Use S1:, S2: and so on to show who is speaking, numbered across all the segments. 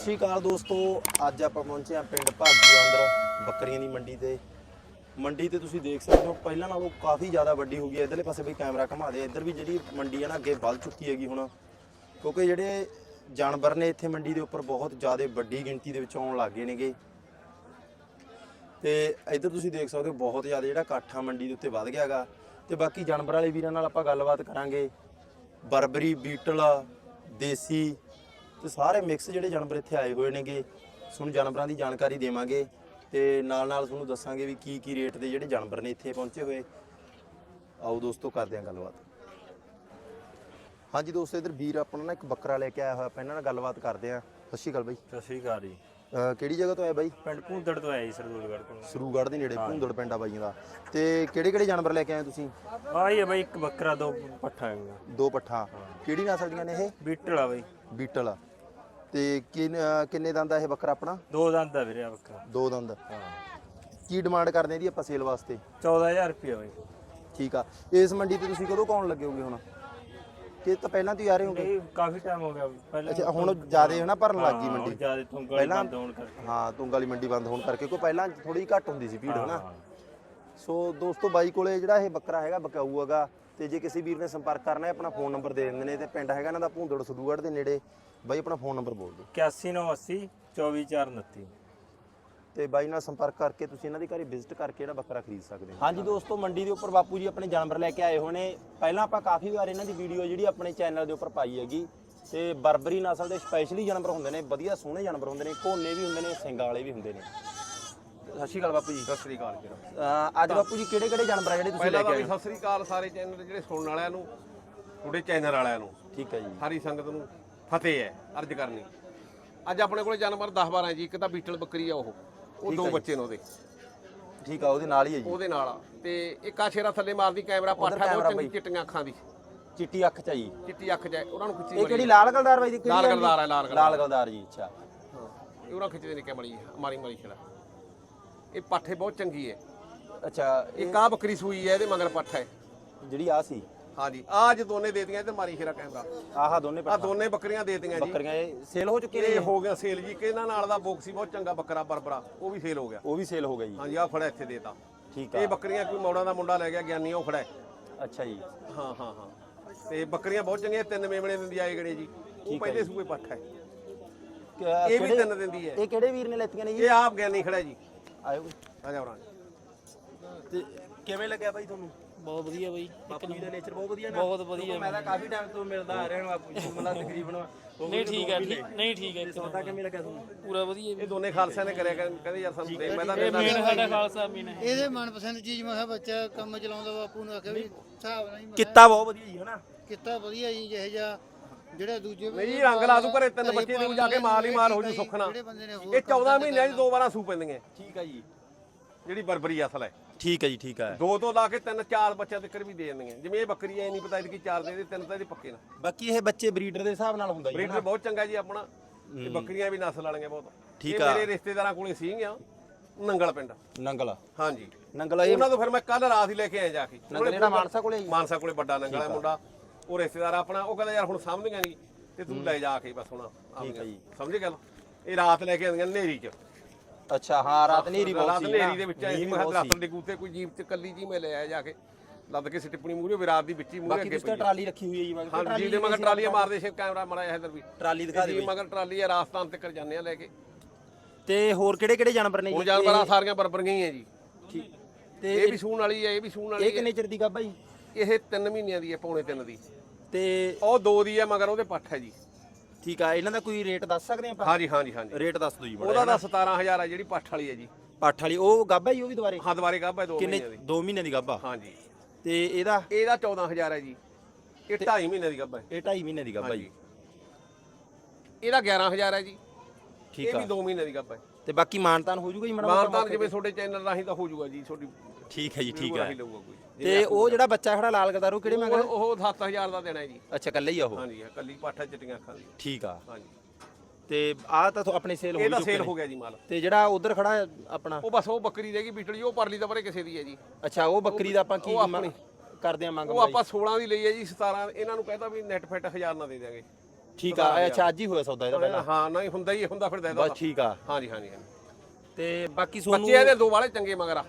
S1: ਸ਼੍ਰੀ ਅਕਾਲ ਦੋਸਤੋ, ਅੱਜ ਆਪਾਂ ਪਹੁੰਚੇ ਹਾਂ ਪਿੰਡ ਭਾਗੀ ਅੰਦਰ, ਬੱਕਰੀਆਂ ਦੀ ਮੰਡੀ ਤੇ। ਮੰਡੀ ਤੇ ਤੁਸੀਂ ਦੇਖ ਸਕਦੇ ਹੋ, ਪਹਿਲਾਂ ਨਾਲੋਂ ਕਾਫੀ ਜ਼ਿਆਦਾ ਵੱਡੀ ਹੋ ਗਈ ਹੈ। ਇਧਰਲੇ ਪਾਸੇ ਵੀ ਕੈਮਰਾ ਘੁਮਾ ਦੇ ਇੱਧਰ ਵੀ ਜਿਹੜੀ ਮੰਡੀ ਹੈ ਨਾ, ਅੱਗੇ ਵੱਧ ਚੁੱਕੀ ਹੈਗੀ ਹੁਣ। ਕਿਉਂਕਿ ਜਿਹੜੇ ਜਾਨਵਰ ਨੇ ਇੱਥੇ ਮੰਡੀ ਦੇ ਉੱਪਰ ਬਹੁਤ ਜ਼ਿਆਦਾ ਵੱਡੀ ਗਿਣਤੀ ਦੇ ਵਿੱਚ ਆਉਣ ਲੱਗ ਗਏ ਨੇਗੇ। ਤੇ ਇੱਧਰ ਤੁਸੀਂ ਦੇਖ ਸਕਦੇ ਹੋ, ਬਹੁਤ ਜ਼ਿਆਦਾ ਜਿਹੜਾ ਇਕੱਠ ਆ ਮੰਡੀ ਦੇ ਉੱਤੇ ਵੱਧ ਗਿਆ ਹੈਗਾ। ਤੇ ਬਾਕੀ ਜਾਨਵਰ ਵਾਲੇ ਵੀਰਾਂ ਨਾਲ ਆਪਾਂ ਗੱਲਬਾਤ ਕਰਾਂਗੇ। ਬਰਬਰੀ, ਬੀਟਲ, ਦੇਸੀ ਤੇ ਸਾਰੇ ਮਿਕਸ ਜਿਹੜੇ ਜਾਨਵਰ ਇੱਥੇ ਆਏ ਹੋਏ ਨੇਗੇ ਤੁਹਾਨੂੰ ਜਾਨਵਰਾਂ ਦੀ ਜਾਣਕਾਰੀ ਦੇਵਾਂਗੇ ਤੇ ਨਾਲ ਨਾਲ ਤੁਹਾਨੂੰ ਦੱਸਾਂਗੇ ਵੀ ਕੀ ਕੀ ਰੇਟ ਦੇ ਜਿਹੜੇ ਜਾਨਵਰ ਨੇ ਇੱਥੇ ਪਹੁੰਚੇ ਹੋਏ। ਆਓ ਦੋਸਤੋ ਕਰਦੇ ਹਾਂ ਗੱਲਬਾਤ। ਹਾਂਜੀ ਦੋਸਤੋ ਇਧਰ ਵੀਰ ਆਪਣਾ ਨਾ ਇੱਕ ਬੱਕਰਾ ਲੈ ਕੇ ਆਇਆ ਹੋਇਆ ਆਪਾਂ ਇਹਨਾਂ ਨਾਲ ਗੱਲਬਾਤ ਕਰਦੇ ਹਾਂ। ਸਤਿ ਸ਼੍ਰੀ ਅਕਾਲ ਬਾਈ।
S2: ਸਤਿ ਸ਼੍ਰੀ ਅਕਾਲ ਜੀ।
S1: ਅਹ ਕਿਹੜੀ ਜਗ੍ਹਾ ਤੋਂ ਆਇਆ ਬਾਈ?
S2: ਪਿੰਡ ਭੂੰਦੜ ਤੋਂ ਆਇਆ ਜੀ ਸਰਦੂਲਗੜ੍ਹ ਕੋਲ
S1: ਸਰੂਗੜ੍ਹ ਦੇ ਨੇੜੇ ਭੁੰਦੜ ਪਿੰਡਾ ਬਾਈਆਂ ਦਾ ਤੇ ਕਿਹੜੇ ਕਿਹੜੇ ਜਾਨਵਰ ਲੈ ਕੇ ਆਏ ਤੁਸੀਂ?
S2: ਆਈ ਹੈ ਬਾਈ ਇੱਕ ਬੱਕਰਾ ਦੋ ਪੱਠਾ ਹੈਗਾ
S1: ਦੋ ਪੱਠਾ। ਕਿਹੜੀ ਨਸਲ ਦੀਆਂ ਨੇ ਇਹ?
S2: ਬੀਟਲ ਆ ਬਾਈ।
S1: ਬੀਟਲ। ਤੇ ਕਿੰਨ- ਅਹ ਕਿੰਨੇ ਦੰਦ ਆ ਇਹ ਬੱਕਰਾ ਆਪਣਾ?
S2: ਦੋ ਦੰਦ ਆ ਵੀਰੇ ਆ ਬੱਕਰਾ
S1: ਦੋ ਦੰਦ ਕੀ ਡਿਮਾਂਡ ਕਰਦੇ ਇਹਦੀ ਆਪਾਂ ਸੇਲ ਵਾਸਤੇ?
S2: 14000 ਰੁਪਏ ਬਾਈ।
S1: ਠੀਕ ਆ। ਇਸ ਮੰਡੀ ਤੇ ਤੁਸੀਂ ਕਦੋਂ ਕੌਣ ਲੱਗੇ ਹੋਗੇ ਹੁਣ? ਕਿ ਤਾਂ ਪਹਿਲਾਂ ਤੋਂ ਹੀ ਆ ਰਹੇ ਹੋਗੇ?
S2: ਇਹ ਕਾਫੀ ਟਾਈਮ ਹੋ ਗਿਆ ਪਹਿਲਾਂ
S1: ਅੱਛਾ ਹੁਣ ਜ਼ਿਆਦਾ ਹਨਾ ਭਰਨ ਲੱਗ ਗਈ ਮੰਡੀ?
S2: ਜ਼ਿਆਦਾ ਤੁੰਗਲ
S1: ਪਹਿਲਾਂ-
S2: ਬੰਦ ਹੋਣ ਕਰਕੇ।
S1: ਹਾਂ ਤੁੰਗ ਵਾਲੀ ਮੰਡੀ ਬੰਦ ਹੋਣ ਕਰਕੇ ਕੋਈ ਪਹਿਲਾਂ ਥੋੜੀ ਘੱਟ ਹੁੰਦੀ ਸੀ ਭੀੜ ਹਨਾ। ਸੋ ਦੋਸਤੋ ਬਾਈ ਕੋਲੇ ਜਿਹੜਾ ਇਹ ਬੱਕਰਾ ਹੈਗਾ ਬਕਾਊ ਹੈਗਾ ਤੇ ਜੇ ਕਿਸੇ ਵੀਰ ਨੇ ਸੰਪਰਕ ਕਰਨਾ ਹੈ ਆਪਣਾ ਫੋਨ ਨੰਬਰ ਦੇ ਦਿੰਦੇ ਨੇ ਤੇ ਪਿੰਡ ਹੈਗਾ ਇਹਨਾਂ ਦਾ ਭੂੰਦੜ ਸਦੂਗੜ੍ਹ ਦੇ ਨੇੜੇ। ਬਾਈ ਆਪਣਾ ਫੋਨ ਨੰਬਰ ਬੋਲ ਦਿਓ।
S2: 8180 24429
S1: ਤੇ ਬਾਈ ਨਾਲ ਸੰਪਰਕ ਕਰਕੇ ਤੁਸੀਂ ਇਹਨਾਂ ਦੇ ਘਰੇ ਵਿਜ਼ਿਟ ਕਰਕੇ ਜਿਹੜਾ ਬੱਕਰਾ ਖਰੀਦ ਸਕਦੇ ਹੋ। ਹਾਂਜੀ ਦੋਸਤੋ ਮੰਡੀ ਦੇ ਉੱਪਰ ਬਾਪੂ ਜੀ ਆਪਣੇ ਜਾਨਵਰ ਲੈ ਕੇ ਆਏ ਹੋਏ ਨੇ ਪਹਿਲਾਂ ਆਪਾਂ ਕਾਫੀ ਵਾਰ ਇਹਨਾਂ ਦੀ ਵੀਡੀਓ ਜਿਹੜੀ ਆਪਣੇ ਚੈਨਲ ਦੇ ਉੱਪਰ ਪਾਈ ਹੈਗੀ। ਤੇ ਬਰਬਰੀ ਨਸਲ ਦੇ ਸਪੈਸ਼ਲੀ ਜਾਨਵਰ ਹੁੰਦੇ ਨੇ ਵਧੀਆ ਸੋਹਣੇ ਜਾਨਵਰ ਹੁੰਦੇ ਨੇ ਕੋਨੇ ਵੀ ਹੁੰਦੇ ਨੇ ਸਿੰਗਾਂ ਵਾਲੇ ਵੀ ਹੁੰਦੇ ਨੇ। ਸਤਿ ਸ਼੍ਰੀ ਅਕਾਲ ਬਾਪੂ ਜੀ।
S3: ਸਤਿ ਸ੍ਰੀ ਅਕਾਲ ਜੀ।
S1: ਅਹ ਅੱਜ ਬਾਪੂ ਜੀ ਕਿਹੜੇ ਕਿਹੜੇ ਜਾਨਵਰ ਆ ਜਿਹੜੇ ਤੁਸੀਂ ਲੈ ਕੇ ਆਏ ਹੋ?
S3: ਸਤਿ ਸ੍ਰੀ ਅਕਾਲ ਸਾਰੇ ਚੈਨਲ ਜਿਹੜੇ ਸੁਣਨ ਵਾਲਿਆਂ ਨੂੰ ਤੁਹਾਡੇ ਚੈਨਲ ਵਾਲਿਆਂ ਨੂੰ।
S1: ਠੀਕ ਹੈ ਜੀ।
S3: ਸਾਰੀ ਸੰਗਤ ਨੂੰ ਫਤਿਹ ਹੈ ਅਰਜ ਕਰਨੀ। ਅੱਜ ਆਪਣੇ ਕੋਲੇ ਜਾਨਵਰ 10 12 ਜੀ ਇੱਕ ਤਾਂ ਬੀਟਲ ਬੱਕਰੀ ਆ ਉਹ। ਉਹ ਦੋ ਬੱਚੇ ਨੇ ਉਹਦੇ।
S1: ਠੀਕ ਆ ਉਹਦੇ ਨਾਲ ਹੀ ਹੈ ਜੀ।
S3: ਉਹਦੇ ਨਾਲ ਆ। ਤੇ ਇੱਕ ਆ ਸ਼ੇਰਾ ਥੱਲੇ ਮਾਰਦੀ ਕੈਮਰਾ ਪਾਠਾ ਬਹੁਤ ਚੰਗੀ। ਚਿੱਟੀਆਂ ਅੱਖਾਂ ਦੀ।
S1: ਚਿੱਟੀ ਅੱਖ ਚ ਜੀ।
S3: ਚਿੱਟੀ ਅੱਖ ਜਾਏ ਉਹਨਾਂ ਨੂੰ ਖਿੱਚੀ
S1: ਇਹ ਕਿਹੜੀ ਲਾਲ ਗਲਦਾਰ ਬਾਈ ਦੀ ਕਿਹੜੀ
S3: ਲਾਲ? ਗਲਦਾਰ ਹੈ, ਲਾਲ ਗਲਦਾਰ।
S1: ਲਾਲ ਗਲਦਾਰ ਜੀ ਅੱਛਾ।
S3: ਇਹ ਉਹਨਾਂ ਖਿੱਚਦੇ ਨੇ ਕੈਮਰੀ ਮਾਰੀ ਮਾਰੀ ਛੜਾ ਇਹ ਪਾਠੇ ਬਹੁਤ ਚੰਗੀ ਹੈ।
S1: ਅੱਛਾ ਇਹ
S3: ਆ ਬੱਕਰੀ ਸੂਈ ਹੈ ਇਹਦੇ ਮਗਰ ਪਾਠਾ ਹੈ।
S1: ਜਿਹੜੀ ਆ ਸੀ?
S3: ਹਾਂਜੀ। ਆਹ ਅੱਜ ਦੋਨੇ ਦੇ ਦਿੱਤੀਆਂ ਤੇ ਮਾਰੀ ਸ਼ੇਰਾ ਕੈਮਰਾ
S1: ਆਹ ਦੋਨੇ
S3: ਆ ਦੋਨੇ ਬੱਕਰੀਆਂ ਦੇ ਦਿੱਤੀਆਂ ਜੀ।
S1: ਬੱਕਰੀਆਂ ਇਹ ਸੇਲ ਹੋ ਚੁੱਕੀ ਨੇ
S3: ਇਹ ਹੋ ਗਿਆ ਸੇਲ ਜੀ। ਕਿ ਇਹਨਾਂ ਨਾਲ ਦਾ ਬੋਕਸੀ ਬਹੁਤ ਚੰਗਾ ਬੱਕਰਾ ਬਰਬਰਾ। ਉਹ ਵੀ ਸੇਲ ਹੋ ਗਿਆ।
S1: ਉਹ ਵੀ ਸੇਲ ਹੋ ਗਈ ਜੀ।
S3: ਹਾਂਜੀ ਆ ਫੜਾ ਇੱਥੇ ਦੇਤਾ।
S1: ਠੀਕ
S3: ਇਹ
S1: ਆ
S3: ਬੱਕਰੀਆਂ ਕੋਈ ਮੌੜਾਂ ਦਾ ਮੁੰਡਾ ਲੈ ਗਿਆ ਗਿਆਨੀ ਉਹ ਖੜਾ ਹੈ।
S1: ਅੱਛਾ ਜੀ।
S3: ਹਾਂ ਹਾਂ ਹਾਂ। ਤੇ ਬੱਕਰੀਆਂ ਬਹੁਤ ਚੰਗੀਆਂ ਤਿੰਨ ਮੇਮਣੇ ਦਿੰਦੀ ਆਏ ਗੜੇ ਜੀ। ਉਹ ਪਹਿਲੇ ਸੂਏ ਪੱਠ ਹੈ। ਇਹ ਵੀ ਤਿੰਨ ਦਿੰਦੀ ਹੈ।
S1: ਇਹ ਕਿਹੜੇ ਵੀਰ ਨੇ ਲੈਤੀਆਂ ਨੇ ਜੀ?
S3: ਇਹ ਆਪ ਗਿਆਨੀ ਖੜਾ ਜੀ।
S1: ਆਇਓ।
S3: ਆ ਜਾ ਉਰਾਂ
S1: ਤੇ ਕਿਵੇਂ ਲੱਗਿਆ ਬਾਈ ਤੁਹਾਨੂੰ?
S4: ਬਹੁਤ ਵਧੀਆ ਬਈ
S1: ਬਾਪੂ ਜੀ ਦਾ ਨੇਚਰ ਬਹੁਤ ਵਧੀਆ ਨਾ।
S4: ਬਹੁਤ ਵਧੀਆ
S1: ਮੈਂ ਤਾਂ ਕਾਫੀ ਟਾਈਮ ਤੋਂ ਮਿਲਦਾ ਆ ਰਿਹਾ ਹਾਂ ਬਾਪੂ ਜੀ ਮਤਲਬ ਤਕਰੀਬਨ।
S4: ਨਹੀਂ ਠੀਕ ਹੈ ਨਹੀਂ ਠੀਕ ਹੈ
S1: ਸੌਦਾ ਕਿਵੇਂ ਲੱਗਿਆ ਤੁਹਾਨੂੰ?
S4: ਪੂਰਾ ਵਧੀਆ
S3: ਇਹ ਦੋਨੇ ਖਾਲਸਿਆਂ ਨੇ ਕਰਿਆ ਕਹਿੰ- ਕਹਿੰਦੇ ਯਾਰ ਸਾਨੂੰ ਦੇ ਮੈਂ ਤਾਂ
S4: ਇਹ ਮੇਨ ਸਾਡਾ ਖਾਲਸਾ ਮੀਨ ਹੈ।
S5: ਇਹਦੇ ਮਨਪਸੰਦ ਚੀਜ਼ ਮੈਂ ਕਿਹਾ ਬੱਚਾ ਕੰਮ ਚਲਾਉਂਦਾ ਬਾਪੂ ਨੂੰ ਆਖਿਆ ਵੀ ਹਿਸਾਬ ਨਾਲ ਹੀ
S1: ਕਿੱਤਾ ਬਹੁਤ ਵਧੀਆ ਜੀ ਹਨਾ?
S5: ਕੀਤਾ ਵਧੀਆ ਜੀ ਜਿਹੇ ਜਿਹਾ ਜਿਹੜੇ ਦੂਜੇ
S3: ਨਹੀਂ ਜੀ ਰੰਗ ਲਾ ਦੂ ਘਰੇ ਤਿੰਨ ਬੱਚੇ ਦੇ ਜਾ ਕੇ ਮਾਲ ਹੀ ਮਾਲ ਹੋ ਜੂ ਸੁੱਖ ਨਾਲ।
S5: ਜਿਹੜੇ ਬੰਦੇ ਨੇ ਹੋਰ
S3: ਇਹ 14 ਮਹੀਨਿਆਂ 'ਚ ਦੋ ਵਾਰਾਂ ਸੂ ਪੈਂਦੀਆਂ।
S1: ਠੀਕ ਆ ਜੀ।
S3: ਜਿਹੜੀ ਬਰਬਰੀ ਅਸਲ ਹੈ।
S1: ਠੀਕ ਹੈ ਜੀ ਠੀਕ ਹੈ।
S3: ਦੋ ਤੋਂ ਲਾ ਕੇ ਤਿੰਨ ਚਾਰ ਬੱਚਿਆਂ ਤੱਕ ਵੀ ਦੇ ਦਿੰਦੀਆਂ। ਜਿਵੇਂ ਇਹ ਬੱਕਰੀ ਐ ਨਹੀਂ ਪਤਾ ਇਹਦੀ ਚਾਰ ਦੇ ਦੇ ਤਿੰਨ ਤਾਂ ਇਹਦੇ ਪੱਕੇ ਨਾ।
S1: ਬਾਕੀ ਇਹ ਬੱਚੇ ਬਰੀਡਰ ਦੇ ਹਿਸਾਬ ਨਾਲ ਹੁੰਦਾ ਜੀ
S3: ਬਰੀਡਰ ਬਹੁਤ ਚੰਗਾ ਜੀ ਆਪਣਾ। ਤੇ ਬੱਕਰੀਆਂ ਵੀ ਨਸਲ ਵਾਲੀਆਂ ਬਹੁਤ।
S1: ਠੀਕ ਆ।
S3: ਮੇਰੇ ਰਿਸ਼ਤੇਦਾਰਾਂ ਕੋਲੇ ਸੀਗੀਆਂ ਨੰਗਲ ਪਿੰਡ।
S1: ਨੰਗਲ।
S3: ਹਾਂਜੀ।
S1: ਨੰਗਲ ਇਹ
S3: ਉਹਨਾਂ ਤੋਂ ਫਿਰ ਮੈਂ ਕੱਲ ਰਾਤ ਹੀ ਲੈ ਕੇ ਆਇਆ ਜਾ ਕੇ।
S1: ਨੰਗਲ ਜਿਹੜਾ ਮਾਨਸਾ ਕੋਲੇ
S3: ਮਾਨਸਾ ਕੋਲੇ ਵੱਡਾ ਨੰਗਲ ਹੈ ਮੁੰਡਾ। ਉਹ ਰਿਸ਼ਤੇਦਾਰ ਆਪਣਾ ਉਹ ਕਹਿੰਦਾ ਯਾਰ ਹੁਣ ਸਮਝਦੀਆਂ ਨਹੀਂ ਤੇ ਤੂੰ ਲੈ ਜਾ ਕੇ ਬਸ ਹੁਣ
S1: ਠੀਕ ਆ ਜੀ।
S3: ਸਮਝ ਗੱਲ? ਇਹ ਰਾਤ ਲੈ ਕੇ ਆਉਂਦੀਆਂ ਨੇਰੀ ਚ।
S1: ਅੱਛਾ ਹਾਂ ਰਾਤ ਨੇਰੀ ਬਹੁਤ
S3: ਰਾਤ
S1: ਸੀ
S3: ਨੇਰੀ ਦੇ ਵਿੱਚ ਸੀ
S1: ਮੀਂਹ
S3: ਮੈਂ ਕਿਹਾ। ਦੇ ਗੂਤੇ ਕੋਈ ਜੀਪ ਚ ਕੱਲੀ ਜੀ ਮੈਂ ਲੈ ਆਇਆ ਜਾ ਕੇ। ਲੱਦ ਕੇ ਸਿੱਟਪਣੀ ਮੂਰੇ ਵਿਰਾਤ ਦੀ ਵਿੱਚ ਹੀ
S1: ਬਾਕੀ
S3: ਅੱਗੇ
S1: ਤਾਂ ਟਰਾਲੀ ਰੱਖੀ ਹੋਈ ਹੈ ਜੀ ਮਗਰ
S3: ਹਾਂ ਜੀ ਦੇ ਮਗਰ ਟਰਾਲੀਆਂ ਮਾਰਦੇ ਸੀ ਕੈਮਰਾ ਮਾਰਿਆ ਇਧਰ ਵੀ।
S1: ਟਰਾਲੀ ਦਿਖਾ ਦਿਓ ਜੀ।
S3: ਮਗਰ ਟਰਾਲੀ ਆ ਰਾਜਸਥਾਨ ਤੱਕ ਜਾਂਦੇ ਆ ਲੈ ਕੇ।
S1: ਤੇ ਹੋਰ ਕਿਹੜੇ ਕਿਹੜੇ ਜਾਨਵਰ ਨੇ
S3: ਹੁਣ
S1: ਜੀ
S3: ਜਾਨਵਰਾਂ ਸਾਰੀਆਂ ਬਰਬਰ ਗਈਆਂ ਜੀ।
S1: ਠੀਕ। ਤੇ
S3: ਇਹ ਵੀ ਸੂਣ ਵਾਲੀ ਹੈ ਇਹ ਵੀ ਸੂਣ ਵਾਲੀ
S1: ਇਹ
S3: ਹੈ
S1: ਕਿੰਨੇ ਚਿਰ ਦੀ ਗੱਭਾ ਜੀ?
S3: ਇਹ 3 ਮਹੀਨਿਆਂ ਦੀ ਹੈ ਪੌਣੇ 3 ਦੀ।
S1: ਤੇ
S3: ਉਹ 2 ਦੀ ਹੈ ਮਗਰ ਉਹਦੇ ਪੱਠ ਹੈ ਜੀ।
S1: ਠੀਕ ਆ ਇਹਨਾਂ ਦਾ ਕੋਈ ਰੇਟ ਦੱਸ ਸਕਦੇ ਆਪਾਂ?
S3: ਹਾਂਜੀ ਹਾਂਜੀ ਹਾਂਜੀ।
S1: ਰੇਟ ਦੱਸ ਦਿਓ ਜੀ
S3: ਉਹਦਾ ਤਾਂ 17000 ਹੈ ਜਿਹੜੀ ਪੱਠ ਵਾਲੀ ਹੈ ਜੀ।
S1: ਪੱਠ ਵਾਲੀ ਉਹ ਗੱਭਾ ਜੀ ਉਹ ਵੀ ਦੁਬਾਰੇ?
S3: ਹਾਂ ਦੁਬਾਰੇ ਗੱਭਾ 2
S1: ਕਿੰਨੇ
S3: ਮਹੀਨਿਆਂ ਦੀ।
S1: 2 ਮਹੀਨੇ ਦੀ ਗੱਭਾ
S3: ਹਾਂਜੀ।
S1: ਤੇ ਇਹਦਾ?
S3: ਇਹਦਾ 14000 ਹੈ ਜੀ। ਇਹ 2.5 ਮਹੀਨੇ ਦੀ ਗੱਭਾ ਹੈ
S1: ਇਹ। 2.5 ਮਹੀਨੇ ਦੀ ਗੱਭਾ ਜੀ।
S3: ਇਹਦਾ 11000 ਹੈ ਜੀ।
S1: ਠੀਕ
S3: ਇਹ
S1: ਆ।
S3: ਵੀ 2 ਮਹੀਨੇ ਦੀ ਗੱਭਾ ਹੈ
S1: ਤੇ ਬਾਕੀ ਮਾਨਤਾਨ ਹੋ ਜੂਗਾ ਜੀ ਮਾੜਾ ਮੋਟਾ
S3: ਮਾਨਤਾਨ ਜਿਵੇਂ ਤੁਹਾਡੇ ਚੈਨਲ ਰਾਹੀਂ ਤਾਂ ਹੋ ਜਾਊਗਾ ਜੀ ਤੁਹਾਡੀ
S1: ਠੀਕ ਹੈ ਜੀ ਠੀਕ ਹੈ। ਤੇ ਉਹ ਜਿਹੜਾ ਬੱਚਾ ਖੜਾ ਲਾਲ ਗਦਾਰ ਕਿਹੜੇ ਮੰਗਦਾ
S3: ਉਹ 7000 ਦਾ ਦੇਣਾ ਹੈ ਜੀ।
S1: ਅੱਛਾ ਕੱਲੇ ਹੀ ਆ ਉਹ?
S3: ਹਾਂਜੀ ਕੱਲੀ ਪਾਠਾ ਚਿੱਟੀਆਂ ਅੱਖਾਂ ਦੀ।
S1: ਠੀਕ ਆ।
S3: ਹਾਂਜੀ।
S1: ਤੇ ਆਹ ਤਾਂ ਆਪਣੇ ਸੇਲ ਹੋ
S3: ਇਹਦਾ
S1: ਚੁੱਕੇ
S3: ਸੇਲ
S1: ਨੇ
S3: ਹੋ ਗਿਆ ਜੀ ਮਾਲ।
S1: ਤੇ ਜਿਹੜਾ ਉਧਰ ਖੜਾ ਆਪਣਾ?
S3: ਉਹ ਬਸ ਉਹ ਬੱਕਰੀ ਰਹਿ ਗਈ ਬਿਟਲੀ ਉਹ ਪਰਲੀ ਦਾ ਪਰੇ ਕਿਸੇ ਦੀ ਹੈ ਜੀ।
S1: ਅੱਛਾ ਉਹ ਬੱਕਰੀ ਦਾ ਆਪਾਂ ਕੀ ਕਰਦੇ ਆ ਮੰਗ
S3: ਉਹ ਆਪਾਂ 16 ਦੀ ਲਈ ਹੈ ਜੀ 17 ਇਹਨਾਂ ਨੂੰ ਕਹਿੰਦਾ ਵੀ ਨੈਟ ਫਿੱਟ 1000 ਨਾ ਦੇ ਦਿਆਂਗੇ।
S1: ਠੀਕ ਆ ਅੱਛਾ ਅੱਜ ਹੀ ਹੋਇਆ ਸੌਦਾ ਇਹਦਾ ਪਹਿਲਾਂ।
S3: ਹਾਂ ਨਹੀਂ ਹੁੰਦਾ ਹੀ ਹੁੰਦਾ ਫਿਰ ਦੇ ਦੋ
S1: ਬਸ ਠੀਕ ਆ।
S3: ਹਾਂਜੀ ਹਾਂਜੀ
S1: ਤੇ ਬਾਕੀ
S3: ਬੱਚੇ
S1: ਸੋਨੂੰ
S3: ਇਹਦੇ ਦੋ ਵਾਲੇ ਚੰਗੇ ਮਗਰ ਆ।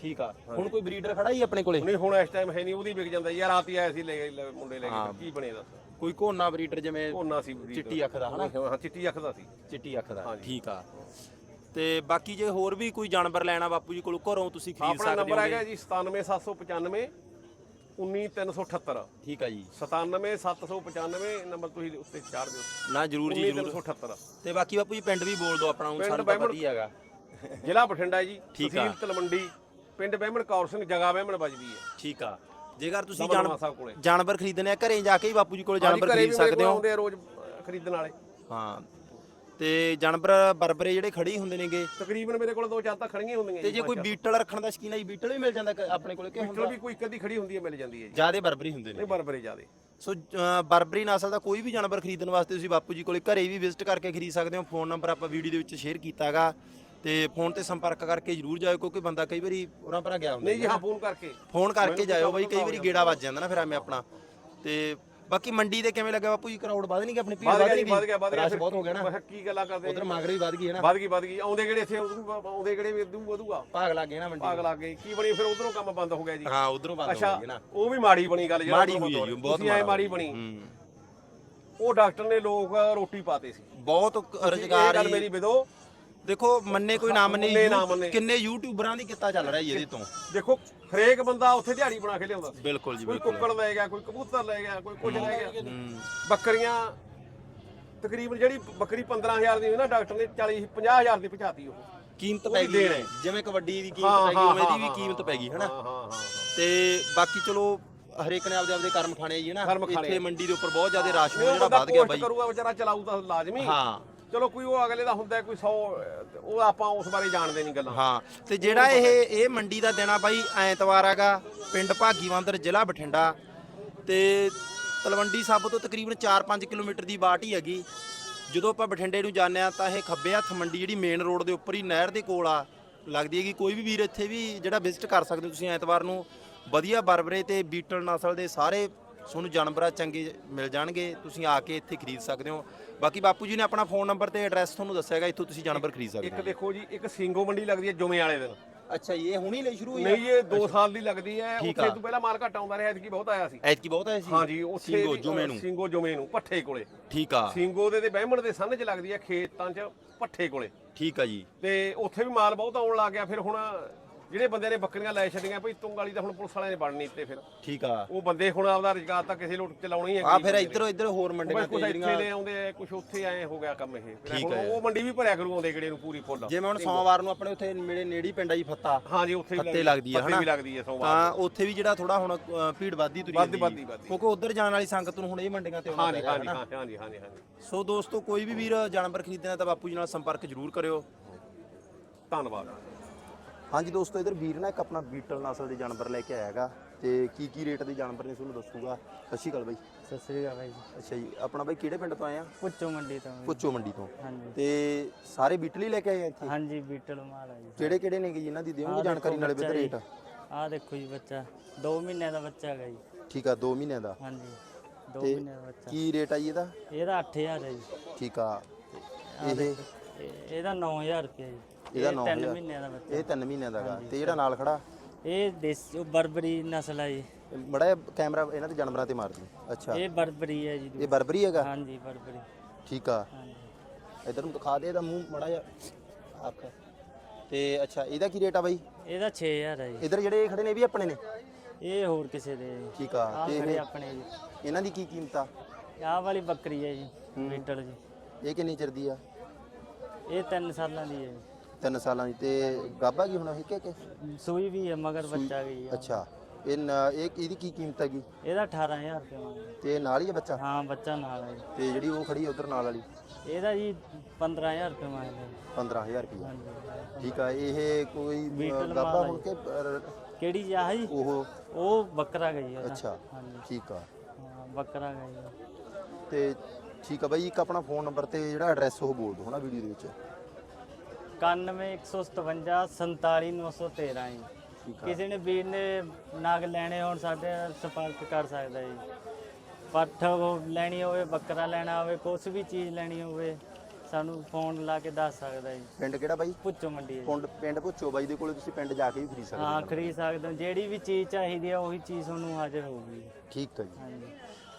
S1: ਠੀਕ ਆ। ਹੁਣ ਕੋਈ ਬਰੀਡਰ ਖੜਾ ਹੀ ਆਪਣੇ ਕੋਲੇ?
S3: ਨਹੀਂ ਹੁਣ ਇਸ ਟਾਈਮ ਹੈ ਨਹੀਂ ਉਹਦੀ ਵਿਕ ਜਾਂਦਾ ਯਾਰ ਰਾਤ ਹੀ ਆਇਆ ਸੀ ਲੈ ਮੁੰਡੇ ਲੈ
S1: ਹਾਂ।
S3: ਗਏ ਕੀ ਬਣੇ ਦੱਸ।
S1: ਕੋਈ ਕੋਨਾ ਬਰੀਡਰ ਜਿਵੇਂ
S3: ਉਹਨਾਂ ਸੀ।
S1: ਚਿੱਟੀ ਅੱਖ ਦਾ ਹਨਾ?
S3: ਹਾਂ ਚਿੱਟੀ ਅੱਖ ਦਾ ਸੀ।
S1: ਚਿੱਟੀ ਅੱਖ ਦਾ। ਠੀਕ ਆ। ਤੇ ਬਾਕੀ ਜੇ ਹੋਰ ਵੀ ਕੋਈ ਜਾਨਵਰ ਲੈਣਾ ਬਾਪੂ ਜੀ ਕੋਲੋਂ ਘਰੋਂ ਤੁਸੀਂ ਖਰੀਦ
S3: ਆਪਣਾ
S1: ਸਕਦੇ
S3: ਨੰਬਰ ਹੈਗਾ
S1: ਹੋ
S3: ਜੀ 97795 19378
S1: ਠੀਕ ਆ ਜੀ।
S3: 97795 ਨੰਬਰ ਤੁਸੀਂ ਉੱਤੇ ਚਾੜ ਦਿਓ।
S1: ਨਾ ਜਰੂਰ ਜੀ ਜਰੂਰ।
S3: 19378
S1: ਤੇ ਬਾਕੀ ਬਾਪੂ ਜੀ ਪਿੰਡ ਵੀ ਬੋਲ ਦਿਓ ਆਪਣਾ ਹੁਣ
S3: ਪਿੰਡ
S1: ਸਾਨੂੰ ਤਾਂ ਪਤਾ ਹੀ ਹੈਗਾ।
S3: ਜ਼ਿਲ੍ਹਾ ਬਠਿੰਡਾ ਜੀ। ਤਹਿਸੀਲ ਤਲਵੰਡੀ ਪਿੰਡ ਬਹਿਮਣ ਕੌਰ ਸਿੰਘ ਜਗਾ ਬਹਿਮਣ ਵੱਜਦੀ ਹੈ।
S1: ਠੀਕ ਆ। ਜੇਕਰ ਤੁਸੀਂ ਜਾਨਵਰ ਖਰੀਦਣੇ ਆ ਘਰੇ ਜਾ ਕੇ ਹੀ ਬਾਪੂ ਜੀ ਕੋਲ ਜਾਨਵਰ ਖਰੀਦ ਸਕਦੇ ਹੋ।
S3: ਆਉਂਦੇ ਆ ਰੋਜ਼ ਖਰੀਦਣ ਵਾਲੇ।
S1: ਹਾਂ। ਤੇ ਜਾਨਵਰ ਬਰਬਰੇ ਜਿਹੜੇ ਖੜੇ ਹੁੰਦੇ ਨੇਗੇ।
S3: ਤਕਰੀਬਨ ਮੇਰੇ ਕੋਲ ਦੋ ਚਾਰ ਤਾਂ ਖੜੀਆਂ ਹੁੰਦੀਆਂ
S1: ਤੇ
S3: ਜੀ,
S1: ਜੇ ਕੋਈ
S3: ਪੰਜ
S1: ਬੀਟਲ ਰੱਖਣ ਦਾ ਸ਼ਕੀਨ ਹੈ ਜੀ ਬੀਟਲ ਵੀ ਮਿਲ ਜਾਂਦਾ ਕ- ਆਪਣੇ ਕੋਲੇ ਕਿ
S3: ਚਾਰ। ਵੀ ਕੋਈ ਇੱਕ ਅੱਧੀ ਖੜੀ ਹੁੰਦੀ ਹੈ ਮਿਲ ਜਾਂਦੀ ਹੈ ਜੀ।
S1: ਜਿਆਦੇ ਬਰਬਰੀ ਹੁੰਦੇ ਨੇ।
S3: ਨਹੀਂ ਬਰਬਰੇ ਜਿਆਦੇ।
S1: ਸੋ ਅ, ਬਰਬਰੀ ਨਸਲ ਦਾ ਕੋਈ ਵੀ ਜਾਨਵਰ ਖਰੀਦਣ ਵਾਸਤੇ ਤੁਸੀਂ ਬਾਪੂ ਜੀ ਕੋਲੇ ਘਰੇ ਵੀ ਵਿਜ਼ਿਟ ਕਰਕੇ ਖਰੀਦ ਸਕਦੇ ਹੋ। ਫੋਨ ਨੰਬਰ ਆਪਾਂ ਵੀਡੀਓ ਦੇ ਵਿੱਚ ਸ਼ੇਅਰ ਕੀਤਾਗਾ। ਤੇ ਫੋਨ ਤੇ ਸੰਪਰਕ ਕਰਕੇ ਜਰੂਰ ਜਾਇਓ ਕਿਉਂਕਿ ਬੰਦਾ ਕਈ ਵਾਰੀ ਉਹਨਾਂ ਭਰਾ ਗਿਆ ਹੁੰਦਾ
S3: ਨਹੀਂ ਜੀ ਹਾਂ ਫੋਨ ਕਰਕੇ।
S1: ਫੋਨ ਕਰਕੇ ਜਾਇਓ ਬਾਈ ਕਈ ਵਾਰੀ ਗੇੜਾ ਵੱਜ ਜਾਂਦਾ ਨਾ ਫਿਰ ਐਵੇਂ ਆਪਣਾ। ਤੇ ਬਾਕੀ ਮੰਡੀ ਦੇ ਕਿਵੇਂ ਲੱਗਾ ਬਾਪੂ ਜੀ? ਕਰਾਊਡ ਵਧ ਨਹੀਂ ਗਿਆ ਆਪਣੀ ਭੀੜ
S3: ਵਧ ਗਿਆ
S1: ਨਹੀਂ
S3: ਵਧ ਗਿਆ ਵਧ ਗਿਆ।
S1: ਰਸ਼ ਬਹੁਤ ਹੋ ਗਿਆ ਨਾ।
S3: ਮੈਂ ਕੀ ਗੱਲਾਂ ਕਰਦੇ
S1: ਉਧਰ ਮਾਗਰੇ ਵਧ ਗਈ ਹੈ ਨਾ।
S3: ਵਧ ਗਈ ਵਧ ਗਈ। ਆਉਂਦੇ ਕਿਹੜੇ ਇੱਥੇ? ਉਦੋਂ ਆਉਂਦੇ ਕਿਹੜੇ ਵੀ ਇਦੋਂ ਵਧੂਗਾ?
S1: ਭਾਗ ਲੱਗ ਗਏ ਨਾ ਮੰਡੀ
S3: ਭਾਗ ਲੱਗ ਗਏ। ਕੀ ਬਣੀ? ਫਿਰ ਉਧਰੋਂ ਕੰਮ ਬੰਦ ਹੋ ਗਿਆ ਜੀ।
S1: ਹਾਂ ਉਧਰੋਂ ਬੰਦ ਹੋ ਗਈ ਨਾ।
S3: ਉਹ ਵੀ ਮਾੜੀ ਬਣੀ ਗੱਲ ਜਿਹੜਾ
S1: ਮਾੜੀ ਹੋਈ ਜੀ ਬਹੁਤ
S3: ਮਾੜੀ ਬਣੀ। ਉਹ ਡਾਕਟਰ ਨੇ ਲੋਕ ਰੋਟੀ ਪਾਤੇ ਸੀ।
S1: ਬਹੁਤ
S3: ਇਹ
S1: ਰੁਜ਼ਗਾਰ
S3: ਗੱਲ ਮੇਰੀ ਵਿਦੋ।
S1: ਦੇਖੋ ਮੰਨੇ ਕੋਈ ਨਾ ਮੰਨੇ
S3: ਮੰਨੇ ਨਾ
S1: ਯੂ-
S3: ਮੰਨੇ।
S1: ਕਿੰਨੇ ਯੂਟਿਊਬਰਾਂ ਦੀ ਕਿੱਤਾ ਚੱਲ ਰਿਹਾ ਜੀ ਇਹਦੇ ਤੋਂ।
S3: ਦੇਖੋ ਹਰੇਕ ਬੰਦਾ ਉੱਥੇ ਦਿਹਾੜੀ ਬਣਾ ਕੇ ਲਿਆਉਂਦਾ। ਸੀ
S1: ਬਿਲਕੁਲ ਜੀ
S3: ਕੋਈ
S1: ਬਿਲਕੁਲ।
S3: ਕੁੱਕੜ ਲੈ ਗਿਆ ਕੋਈ ਕਬੂਤਰ ਲੈ ਗਿਆ ਕੋਈ ਕੁਝ ਲੈ ਗਿਆ।
S1: ਹੂੰ।
S3: ਬੱਕਰੀਆਂ ਤਕਰੀਬਨ ਜਿਹੜੀ ਬੱਕਰੀ 15000 ਦੀ ਹੋਈ ਨਾ ਡਾਕਟਰ ਨੇ 40 50000 ਦੀ ਪਹੁੰਚਾਤੀ ਉਹ।
S1: ਕੀਮਤ ਪੈ ਗਈ
S3: ਦੇਣ
S1: ਹੈ।
S3: ਹੈ।
S1: ਜਿਵੇਂ ਕਬੱਡੀ ਦੀ
S3: ਹਾਂ,
S1: ਕੀਮਤ ਪੈ ਗਈ
S3: ਹਾਂ,
S1: ਉਵੇਂ ਦੀ ਵੀ
S3: ਹਾਂ,
S1: ਕੀਮਤ ਪੈ ਗਈ ਹੈਨਾ?
S3: ਹਾਂ ਹਾਂ ਹਾਂ।
S1: ਤੇ ਬਾਕੀ ਚਲੋ ਹਰੇਕ ਨੇ ਆਪਦੇ ਆਪਦੇ ਕਰਮ ਖਾਣੇ ਜੀ ਨਾ
S3: ਕਰਮ ਖਾਣੇ।
S1: ਇੱਥੇ ਮੰਡੀ ਦੇ ਉੱਪਰ ਬਹੁਤ ਜ਼ਿਆਦਾ ਰਸ਼
S3: ਉਹ
S1: ਜਿਹੜਾ
S3: ਬੰਦਾ
S1: ਵੱਧ ਗਿਆ ਬਾਈ।
S3: ਕਰੂਗਾ ਵਿਚਾਰਾ ਚਲਾਊ ਤਾਂ ਲਾਜ਼ਮੀ।
S1: ਹਾਂ।
S3: ਚਲੋ ਕੋਈ ਉਹ ਅਗਲੇ ਦਾ ਹੁੰਦਾ ਕੋਈ 100 ਉਹ ਆਪਾਂ ਉਸ ਬਾਰੇ ਜਾਣਦੇ ਨਹੀਂ ਗੱਲਾਂ।
S1: ਹਾਂ ਤੇ ਜਿਹੜਾ ਇਹ ਇਹ ਮੰਡੀ ਦਾ ਦਿਨ ਆ ਬਾਈ ਐਤਵਾਰ ਹੈਗਾ ਪਿੰਡ ਭਾਗੀਵੰਦਰ ਜ਼ਿਲ੍ਹਾ ਬਠਿੰਡਾ। ਤੇ ਤਲਵੰਡੀ ਸਾਬੋ ਤੋਂ ਤਕਰੀਬਨ 4-5 ਕਿਲੋਮੀਟਰ ਦੀ ਬਾਟ ਹੀ ਹੈਗੀ। ਜਦੋਂ ਆਪਾਂ ਬਠਿੰਡੇ ਨੂੰ ਜਾਂਦੇ ਆ ਤਾਂ ਇਹ ਖੱਬੇ ਹੱਥ ਮੰਡੀ ਜਿਹੜੀ ਮੇਨ ਰੋਡ ਦੇ ਉੱਪਰ ਹੀ ਨਹਿਰ ਦੇ ਕੋਲ ਆ ਲੱਗਦੀ ਹੈਗੀ। ਕੋਈ ਵੀ ਵੀਰ ਇੱਥੇ ਵੀ ਜਿਹੜਾ ਵਿਜ਼ਿਟ ਕਰ ਸਕਦੇ ਹੋ ਤੁਸੀਂ ਐਤਵਾਰ ਨੂੰ ਵਧੀਆ ਬਰਬਰੇ ਤੇ ਬੀਟਲ ਨਸਲ ਦੇ ਸਾਰੇ ਤੁਹਾਨੂੰ ਜਾਨਵਰਾਂ ਚੰਗੇ ਮਿਲ ਜਾਣਗੇ ਤੁਸੀਂ ਆ ਕੇ ਇੱਥੇ ਖਰੀਦ ਸਕਦੇ ਹੋ। ਬਾਕੀ ਬਾਪੂ ਜੀ ਨੇ ਆਪਣਾ ਫੋਨ ਨੰਬਰ ਤੇ ਐਡਰੈਸ ਤੁਹਾਨੂੰ ਦੱਸਿਆਗਾ ਇੱਥੋਂ ਤੁਸੀਂ ਜਾਨਵਰ ਖਰੀਦ ਸਕਦੇ
S3: ਇੱਕ
S1: ਹੋ।
S3: ਦੇਖੋ ਜੀ ਇੱਕ ਸਿੰਗੋ ਮੰਡੀ ਲੱਗਦੀ ਹੈ ਜੁਮੇ ਵਾਲੇ ਦਿਨ।
S1: ਅੱਛਾ ਜੀ, ਇਹ ਹੁਣੀ ਲਈ ਸ਼ੁਰੂ ਹੋਈ
S3: ਨਹੀਂ ਇਹ 2 ਸਾਲ ਦੀ ਲੱਗਦੀ ਹੈ।
S1: ਠੀਕ
S3: ਉੱਥੇ
S1: ਆ।
S3: ਤੋਂ ਪਹਿਲਾਂ ਮਾਲ ਘੱਟ ਆਉਂਦਾ ਰਿਹਾ ਐਤਕੀ ਬਹੁਤ ਆਇਆ ਸੀ।
S1: ਐਤਕੀ ਬਹੁਤ ਆਏ ਸੀ?
S3: ਹਾਂਜੀ ਉੱਥੇ
S1: ਸਿੰਗੋ
S3: ਵੀ,
S1: ਜੁਮੇ ਨੂੰ?
S3: ਸਿੰਗੋ ਜੁਮੇ ਨੂੰ ਪੱਠੇ ਕੋਲੇ।
S1: ਠੀਕ ਆ।
S3: ਸਿੰਗੋ ਦੇ ਤੇ ਬਹਿਮਣ ਦੇ ਸੰਨ 'ਚ ਲੱਗਦੀ ਹੈ ਖੇਤਾਂ 'ਚ ਪੱਠੇ ਕੋਲੇ।
S1: ਠੀਕ ਆ ਜੀ।
S3: ਤੇ ਉੱਥੇ ਵੀ ਮਾਲ ਬਹੁਤ ਆਉਣ ਲੱਗ ਗਿਆ ਫਿਰ ਹੁਣ ਜਿਹੜੇ ਬੰਦੇ ਨੇ ਬੱਕਰੀਆਂ ਲੈ ਛੱਡੀਆਂ ਭਈ ਤੁੰਗ ਵਾਲੀ ਤਾਂ ਹੁਣ ਪੁਲਿਸ ਵਾਲਿਆਂ ਨੇ ਬਣਨੀ ਤੇ ਫਿਰ।
S1: ਠੀਕ ਆ।
S3: ਉਹ ਬੰਦੇ ਹੁਣ ਆਪਦਾ ਰੁਜ਼ਗਾਰ ਤਾਂ ਕਿਸੇ ਲੋਟ ਚਲਾਉਣਾ ਹੀ ਹੈ
S1: ਆ ਫਿਰ ਇੱਧਰ ਇੱਧਰ ਹੋਰ ਮੰਡੀਆਂ
S3: ਕੁਝ
S1: ਤੇ
S3: ਇੱਥੇ ਲੈ ਆਉਂਦੇ ਕੁਝ ਉੱਥੇ ਆਏ ਹੋ ਗਿਆ ਕੰਮ ਇਹ। ਹੁਣ
S1: ਹੈ।
S3: ਉਹ ਮੰਡੀ ਵੀ ਭਰਿਆ ਕਰੂ ਆਉਂਦੇ ਕਿਹੜੇ ਨੂੰ ਪੂਰੀ ਫੁੱਲ।
S1: ਜਿਵੇਂ ਹੁਣ ਸੋਮਵਾਰ ਨੂੰ ਆਪਣੇ ਉੱਥੇ ਮੇਰੇ ਨੇੜੀ ਪਿੰਡ ਆ ਜੀ ਫੱਤਾ।
S3: ਹਾਂਜੀ ਉੱਥੇ
S1: ਫੱਤੇ ਲੱਗਦੀ
S3: ਫੱਤੇ
S1: ਹਨਾ?
S3: ਵੀ ਲੱਗਦੀ ਹੈ ਸੋਮਵਾਰ
S1: ਤਾਂ ਉੱਥੇ ਵੀ ਜਿਹੜਾ ਥੋੜਾ ਹੁਣ ਭੀੜ ਵੱਧਦੀ ਤੁਰੀ ਜਾਂਦੀ। ਕਿਉਂਕਿ ਉਧਰ ਜਾਣ ਵਾਲੀ ਸੰਗਤ ਨੂੰ ਹੁਣ ਇਹ ਮੰਡੀਆਂ ਤੇ ਆਉਣਾ
S3: ਹਾਂਜੀ ਹਾਂਜੀ। ਹਾਂ, ਹਾਂਜੀ ਹਾਂਜੀ ਹਾਂਜੀ
S1: ਸੋ ਦੋਸਤੋ ਕੋਈ ਵੀ ਵੀਰ ਜਾਨਵਰ ਖਰੀਦਣਾ ਤਾਂ ਬਾਪੂ ਜੀ ਨਾਲ ਸੰਪਰਕ ਜ਼ਰੂਰ ਕਰਿਓ।
S3: ਧੰਨਵਾਦ।
S1: ਹਾਂਜੀ ਦੋਸਤੋ ਇਧਰ ਵੀਰ ਨਾ ਇੱਕ ਆਪਣਾ ਬੀਟਲ ਨਸਲ ਦੇ ਜਾਨਵਰ ਲੈ ਕੇ ਆਇਆ ਹੈਗਾ ਤੇ ਕੀ ਕੀ ਰੇਟ ਦੇ ਜਾਨਵਰ ਨੇ ਤੁਹਾਨੂੰ ਦੱਸੂਗਾ। ਸਤਿ ਸ਼੍ਰੀ ਅਕਾਲ ਬਾਈ।
S4: ਸਤਿ ਸ੍ਰੀ ਅਕਾਲ ਬਾਈ ਜੀ।
S1: ਅੱਛਾ ਜੀ ਆਪਣਾ ਬਾਈ ਕਿਹੜੇ ਪਿੰਡ ਤੋਂ ਆਏ ਆ?
S4: ਪੁੱਚੋ ਮੰਡੀ ਤੋਂ ਬਾਈ।
S1: ਪੁੱਚੋ ਮੰਡੀ ਤੋਂ।
S4: ਹਾਂਜੀ।
S1: ਤੇ ਸਾਰੇ ਬੀਟਲ ਹੀ ਲੈ ਕੇ ਆਏ ਆ ਇੱਥੇ?
S4: ਹਾਂਜੀ ਬੀਟਲ ਮਾਲ ਆ ਜੀ।
S1: ਕਿਹੜੇ ਕਿਹੜੇ ਨੇ ਜੀ? ਇਹਨਾਂ ਦੀ ਦਿਓਗੇ ਜਾਣਕਾਰੀ ਨਾਲੇ ਵਿਦ ਰੇਟ?
S4: ਆਹ ਦੇਖੋ ਜੀ ਬੱਚਾ। 2 ਮਹੀਨਿਆਂ ਦਾ ਬੱਚਾ ਹੈਗਾ ਜੀ।
S1: ਠੀਕ ਆ 2 ਮਹੀਨਿਆਂ ਦਾ।
S4: ਹਾਂਜੀ 2
S1: ਤੇ
S4: ਮਹੀਨਿਆਂ ਦਾ ਬੱਚਾ।
S1: ਕੀ ਰੇਟ ਆ ਜੀ ਇਹਦਾ?
S4: ਇਹਦਾ 8000 ਹੈ ਜੀ।
S1: ਠੀਕ ਆ। ਇਹ
S4: ਇਹ- ਇਹਦਾ 9000 ਰੁਪਏ ਜੀ।
S1: ਇਹਦਾ
S4: ਇਹ
S1: 9000
S4: ਤਿੰਨ ਮਹੀਨਿਆਂ ਦਾ ਬੱਚਾ।
S1: ਇਹ 3 ਮਹੀਨਿਆਂ ਦਾ ਗਾ ਤੇ ਜਿਹੜਾ ਨਾਲ ਖੜਾ?
S4: ਇਹ ਦੇਸੀ ਉਹ ਬਰਬਰੀ ਨਸਲ ਹੈ ਜੀ।
S1: ਮੜਾ ਕੈਮਰਾ ਇਹਨਾਂ ਤੇ ਜਾਨਵਰਾਂ ਤੇ ਮਾਰ ਦੀ ਅੱਛਾ।
S4: ਇਹ ਬਰਬਰੀ ਹੈ ਜੀ।
S1: ਇਹ ਬਰਬਰੀ ਹੈਗਾ?
S4: ਹਾਂਜੀ ਬਰਬਰੀ।
S1: ਠੀਕ ਆ।
S4: ਹਾਂਜੀ।
S1: ਇਧਰ ਨੂੰ ਦਿਖਾ ਦੇ ਇਹਦਾ ਮੂੰਹ ਮੜਾ ਜਾ ਅੱਖ ਤੇ ਅੱਛਾ ਇਹਦਾ ਕੀ ਰੇਟ ਆ ਬਾਈ?
S4: ਇਹਦਾ 6000 ਹੈ ਜੀ।
S1: ਇਧਰ ਜਿਹੜੇ ਇਹ ਖੜੇ ਨੇ ਇਹ ਵੀ ਆਪਣੇ ਨੇ?
S4: ਇਹ ਹੋਰ ਕਿਸੇ ਦੇ ਜੀ।
S1: ਠੀਕ ਆ।
S4: ਆਹ
S1: ਤੇ
S4: ਖੜੇ
S1: ਇਹ
S4: ਆਪਣੇ ਜੀ।
S1: ਇਹਨਾਂ ਦੀ ਕੀ ਕੀਮਤ ਆ?
S4: ਆਹ ਵਾਲੀ ਬੱਕਰੀ ਹੈ ਜੀ ਬੀਟਲ ਜੀ।
S1: ਇਹ ਕਿੰਨੀ ਚਿਰ ਦੀ ਆ?
S4: ਇਹ 3 ਸਾਲਾਂ ਦੀ ਹੈ ਜੀ।
S1: 3 ਸਾਲਾਂ ਦੀ ਤੇ ਗਾਬਾ ਕੀ ਹੁਣ ਇਹ ਕਿ ਕਿ?
S4: ਸੂਈ ਵੀ ਹੈ ਮਗਰ ਬੱਚਾ ਗਈ ਆ
S1: ਅੱਛਾ। ਇਹ ਨ- ਇਹ ਇਹਦੀ ਕੀ ਕੀਮਤ ਹੈਗੀ?
S4: ਇਹਦਾ 18000 ਰੁਪਏ ਮੰਗਦੇ
S1: ਤੇ ਨਾਲ ਹੀ ਬੱਚਾ?
S4: ਹਾਂ ਬੱਚਾ ਨਾਲ ਹੈ। ਜੀ।
S1: ਤੇ ਜਿਹੜੀ ਉਹ ਖੜੀ ਉਧਰ ਨਾਲ ਵਾਲੀ?
S4: ਇਹਦਾ ਜੀ 15000 ਰੁਪਏ ਮੰਗਦੇ ਜੀ।
S1: 15000 ਰੁਪਏ।
S4: ਹਾਂਜੀ।
S1: ਠੀਕ ਆ ਇਹ ਕੋਈ
S4: ਬੀਟਲ
S1: ਗਾਬਾ
S4: ਮਾਲ
S1: ਹੁਣ ਕੇ ਅ,
S4: ਕਿਹੜੀ ਜੀ ਆਹ ਜੀ?
S1: ਉਹ?
S4: ਉਹ ਬੱਕਰਾ ਗਈ ਉਹਦਾ।
S1: ਅੱਛਾ
S4: ਹਾਂਜੀ।
S1: ਠੀਕ ਆ।
S4: ਹਾਂ ਬੱਕਰਾ ਗਈ
S1: ਤੇ ਠੀਕ ਆ ਬਾਈ ਇੱਕ ਆਪਣਾ ਫੋਨ ਨੰਬਰ ਤੇ ਜਿਹੜਾ ਐਡਰੈਸ ਉਹ ਬੋਲ ਦਿਓ ਹਨਾ ਵੀਡੀਓ ਦੇ ਵਿੱਚ।
S4: 9157 47913 ਜੀ।
S1: ਠੀਕ ਆ।
S4: ਕਿਸੇ ਨੇ ਵੀਰ ਨੇ ਨਾਗ ਲੈਣੇ ਹੋਣ ਸਾਡੇ ਨਾਲ ਸੰਪਰਕ ਕਰ ਸਕਦਾ ਜੀ। ਪੱਠ ਲੈਣੀ ਹੋਵੇ ਬੱਕਰਾ ਲੈਣਾ ਹੋਵੇ ਕੁਛ ਵੀ ਚੀਜ਼ ਲੈਣੀ ਹੋਵੇ ਸਾਨੂੰ ਫੋਨ ਲਾ ਕੇ ਦੱਸ ਸਕਦਾ ਜੀ।
S1: ਪਿੰਡ ਕਿਹੜਾ ਬਾਈ?
S4: ਪੁੱਛੋ ਮੰਡੀ ਹੈ ਜੀ।
S1: ਪਿੰਡ ਪਿੰਡ ਭੁੱਚੋ ਬਾਈ ਦੇ ਕੋਲੇ ਤੁਸੀਂ ਪਿੰਡ ਜਾ ਕੇ ਵੀ ਖਰੀਦ ਸਕਦੇ
S4: ਹਾਂ
S1: ਹੋ।
S4: ਖਰੀਦ ਸਕਦੇ ਹੋ। ਜਿਹੜੀ ਵੀ ਚੀਜ਼ ਚਾਹੀਦੀ ਆ ਉਹੀ ਚੀਜ਼ ਤੁਹਾਨੂੰ ਹਾਜ਼ਰ ਹੋਊਗੀ।
S1: ਠੀਕ ਹੈ ਜੀ।
S4: ਹਾਂਜੀ।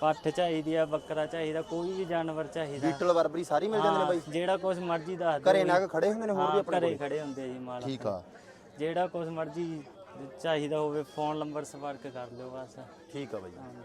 S4: ਪੱਠ ਚਾਹੀਦੀ ਆ ਬੱਕਰਾ ਚਾਹੀਦਾ ਕੋਈ ਵੀ ਜਾਨਵਰ ਚਾਹੀਦਾ।
S1: ਬੀਟਲ ਬਰਬਰੀ ਸਾਰੀ ਮਿਲ ਜਾਂਦੇ ਨੇ ਬਾਈ।
S4: ਹਾਂ, ਜਿਹੜਾ ਕੁਛ ਮਰਜ਼ੀ ਦੱਸ ਦਿਓ
S1: ਘਰੇ
S4: ਜੀ।
S1: ਨਾਗ ਖੜੇ ਹੁੰਦੇ ਨੇ ਹੋਰ ਵੀ
S4: ਹਾਂ,
S1: ਆਪਣੇ
S4: ਘਰੇ
S1: ਕੋਲ।
S4: ਖੜੇ ਹੁੰਦੇ ਆ ਜੀ ਮਾਲ
S1: ਠੀਕ। ਆ।
S4: ਜਿਹੜਾ ਕੁਛ ਮਰਜ਼ੀ ਚਾਹੀਦਾ ਹੋਵੇ ਫੋਨ ਨੰਬਰ ਸੰਪਰਕ ਕਰ ਲਿਓ ਬਸ।
S1: ਠੀਕ ਆ ਬਾਈ।
S4: ਹਾਂਜੀ